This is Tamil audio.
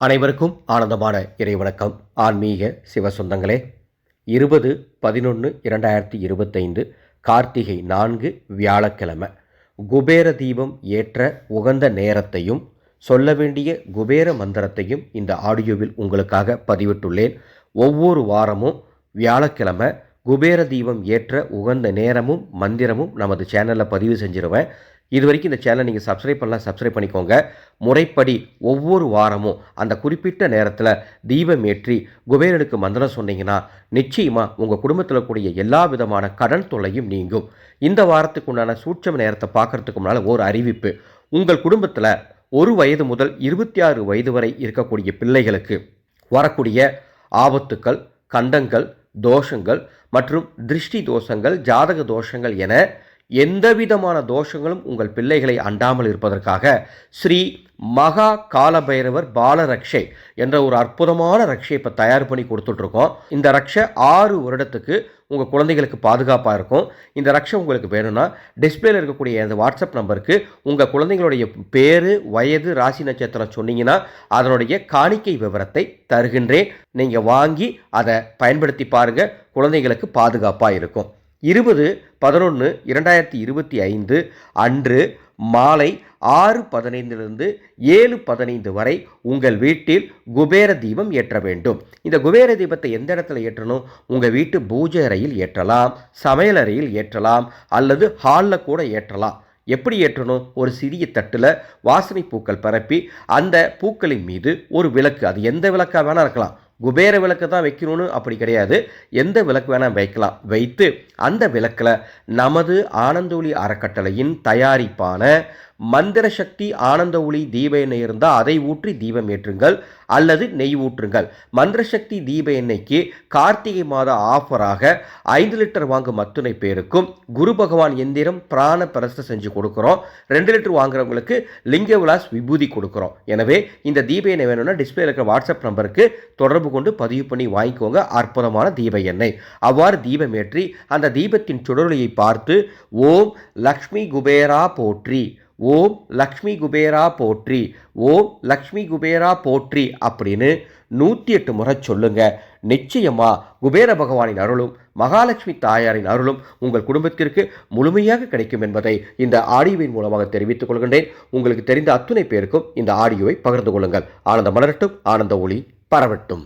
அனைவருக்கும் ஆனந்தமான இறைவணக்கம் ஆன்மீக சிவ சொந்தங்களே இருபது பதினொன்று இரண்டாயிரத்தி இருபத்தைந்து கார்த்திகை நான்கு வியாழக்கிழமை. குபேர தீபம் ஏற்ற உகந்த நேரத்தையும் சொல்ல வேண்டிய குபேர மந்திரத்தையும் இந்த ஆடியோவில் உங்களுக்காக பதிவிட்டுள்ளேன். ஒவ்வொரு வாரமும் வியாழக்கிழமை குபேர தீபம் ஏற்ற உகந்த நேரமும் மந்திரமும் நமது சேனலில் பதிவு செஞ்சிருவேன். இது வரைக்கும் இந்த சேனலை நீங்கள் சப்ஸ்கிரைப் பண்ணலாம் சப்ஸ்கிரைப் பண்ணிக்கோங்க. முறைப்படி ஒவ்வொரு வாரமும் அந்த குறிப்பிட்ட நேரத்தில் தீபம் ஏற்றி குபேரனுக்கு மந்திரம் சொன்னீங்கன்னா நிச்சயமாக உங்கள் குடும்பத்தில் கூடிய எல்லா விதமான கடன் தொல்லையும் நீங்கும். இந்த வாரத்துக்கு உண்டான சூட்சம நேரத்தை பார்க்கறதுக்கு முன்னால் ஒரு அறிவிப்பு. உங்கள் குடும்பத்தில் ஒரு வயது முதல் இருபத்தி ஆறு வயது வரை இருக்கக்கூடிய பிள்ளைகளுக்கு வரக்கூடிய ஆபத்துக்கள் கண்டங்கள் தோஷங்கள் மற்றும் திருஷ்டி தோஷங்கள் ஜாதக தோஷங்கள் என எந்தவிதமான தோஷங்களும் உங்கள் பிள்ளைகளை அண்டாமல் இருப்பதற்காக ஸ்ரீ மகா காலபைரவர் பாலரக்ஷை என்ற ஒரு அற்புதமான ரக்ஷை இப்போ தயார் பண்ணி கொடுத்துட்ருக்கோம். இந்த ரக்ஷை ஆறு வருடத்துக்கு உங்கள் குழந்தைகளுக்கு பாதுகாப்பாக இருக்கும். இந்த ரக்ஷை உங்களுக்கு வேணும்னா டிஸ்பிளேல இருக்கக்கூடிய அந்த வாட்ஸ்அப் நம்பருக்கு உங்கள் குழந்தைங்களுடைய பேர் வயது ராசி நட்சத்திரம் சொன்னீங்கன்னா அதனுடைய காணிக்கை விவரத்தை தருகின்றேன். நீங்கள் வாங்கி அதை பயன்படுத்தி பாருங்கள் குழந்தைங்களுக்கு பாதுகாப்பாக இருக்கும். இருபது பதினொன்று இரண்டாயிரத்தி இருபத்தி ஐந்து அன்று மாலை ஆறு பதினைந்திலிருந்து ஏழு பதினைந்து வரை உங்கள் வீட்டில் குபேர தீபம் ஏற்ற வேண்டும். இந்த குபேர தீபத்தை எந்த இடத்துல ஏற்றணும்? உங்கள் வீட்டு பூஜை அறையில் ஏற்றலாம் சமையல் அறையில் ஏற்றலாம் அல்லது ஹாலில் கூட ஏற்றலாம். எப்படி ஏற்றணும்? ஒரு சிறிய தட்டில் வாசனை பூக்கள் பரப்பி அந்த பூக்களின் மீது ஒரு விளக்கு. அது எந்த விளக்காக வேணால் இருக்கலாம். குபேர விளக்கு தான் வைக்கணும்னு அப்படி கிடையாது. எந்த விளக்கு வேணால் வைக்கலாம். வைத்து அந்த விளக்கில் நமது ஆனந்தோழி அறக்கட்டளையின் தயாரிப்பான மந்திர சக்தி ஆனந்த ஒளி தீப எண்ணெய் இருந்தால் அதை ஊற்றி தீபம் ஏற்றுங்கள். அல்லது நெய் ஊற்றுங்கள். மந்திர சக்தி தீப எண்ணெய்க்கு கார்த்திகை மாத ஆஃபராக ஐந்து லிட்டர் வாங்கும் அத்துணை பேருக்கும் குரு பகவான் எந்திரம் பிராண பிரஸ்த செஞ்சு கொடுக்குறோம். ரெண்டு லிட்டர் வாங்குறவங்களுக்கு லிங்க விலாஸ் விபூதி கொடுக்குறோம். எனவே இந்த தீப எண்ணெய் வேணும்னா டிஸ்பிளே இருக்கிற வாட்ஸ்அப் நம்பருக்கு தொடர்பு கொண்டு பதிவு பண்ணி வாங்கிக்கோங்க. அற்புதமான தீப எண்ணெய். அவ்வாறு தீபம் ஏற்றி அந்த தீபத்தின் சுடரொளியை பார்த்து ஓம் லக்ஷ்மி குபேரா போற்றி. ஓம் லக்ஷ்மி குபேரா போற்றி ஓம் லக்ஷ்மி குபேரா போற்றி அப்படின்னு நூற்றி எட்டு முறை சொல்லுங்க. நிச்சயமா குபேர பகவானின் அருளும் மகாலட்சுமி தாயாரின் அருளும் உங்கள் குடும்பத்திற்கு முழுமையாக கிடைக்கும் என்பதை இந்த ஆடியோவின் மூலமாக தெரிவித்துக் கொள்கின்றேன். உங்களுக்கு தெரிந்த அத்துணை பேருக்கும் இந்த ஆடியோவை பகிர்ந்து கொள்ளுங்கள். ஆனந்த மலரட்டும் ஆனந்த ஒளி பரவட்டும்.